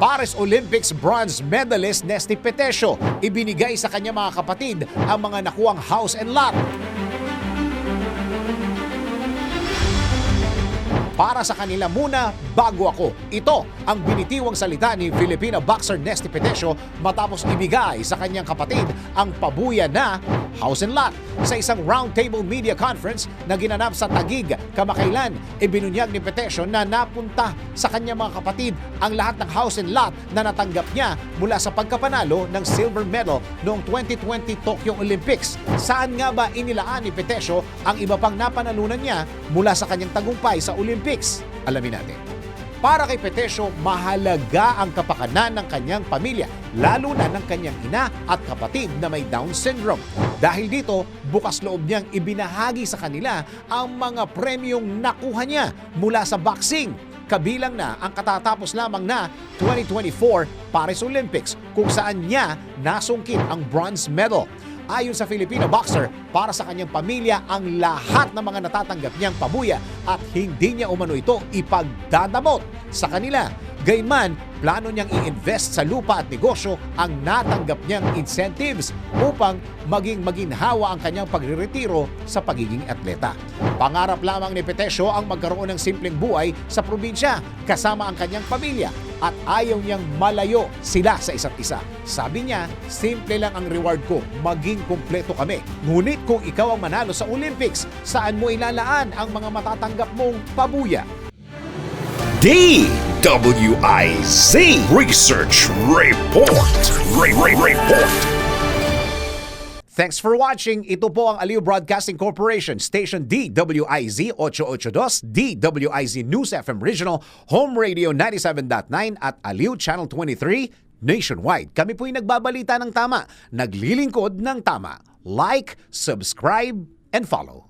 Paris Olympics bronze medalist Nesty Petesio. Ibinigay sa kanya mga kapatid ang mga nakuwang house and lot. Para sa kanila muna, bago ako. Ito ang binitiwang salita ni Filipino boxer Nesty Petesio matapos ibigay sa kanyang kapatid ang pabuya na house and lot. Sa isang roundtable media conference na ginanap sa Tagig kamakailan, ibinunyag ni Petesio na napunta sa kanyang mga kapatid ang lahat ng house and lot na natanggap niya mula sa pagkapanalo ng silver medal noong 2020 Tokyo Olympics. Saan nga ba inilaan ni Petesio ang iba pang napanalunan niya mula sa kanyang tagumpay sa Olympics? Alamin natin. Para kay Petesio, mahalaga ang kapakanan ng kanyang pamilya, lalo na ng kanyang ina at kapatid na may Down syndrome. Dahil dito, bukas loob niyang ibinahagi sa kanila ang mga premyong nakuha niya mula sa boxing. Kabilang na ang katatapos lamang na 2024 Paris Olympics kung saan niya nasungkit ang bronze medal. Ayon sa Filipino boxer, para sa kanyang pamilya ang lahat ng mga natatanggap niyang pabuya at hindi niya umano ito ipagdadamot sa kanila. Gayman, plano niyang i-invest sa lupa at negosyo ang natanggap niyang incentives upang maging maginhawa ang kanyang pagriretiro sa pagiging atleta. Pangarap lamang ni Petesio ang magkaroon ng simpleng buhay sa probinsya kasama ang kanyang pamilya at ayaw niyang malayo sila sa isa't isa. Sabi niya, simple lang ang reward ko, maging kumpleto kami. Ngunit kung ikaw ang manalo sa Olympics, saan mo ilalaan ang mga matatanggap mong pabuya? DWIZ Research Report. Re- Re- Report. Thanks for watching. Ito po ang Aliw Broadcasting Corporation, Station DWIZ 882, DWIZ News FM Regional, Home Radio 97.9 at Aliw Channel 23 nationwide. Kami po'y nagbabalita ng tama, naglilingkod ng tama. Like, subscribe, and follow.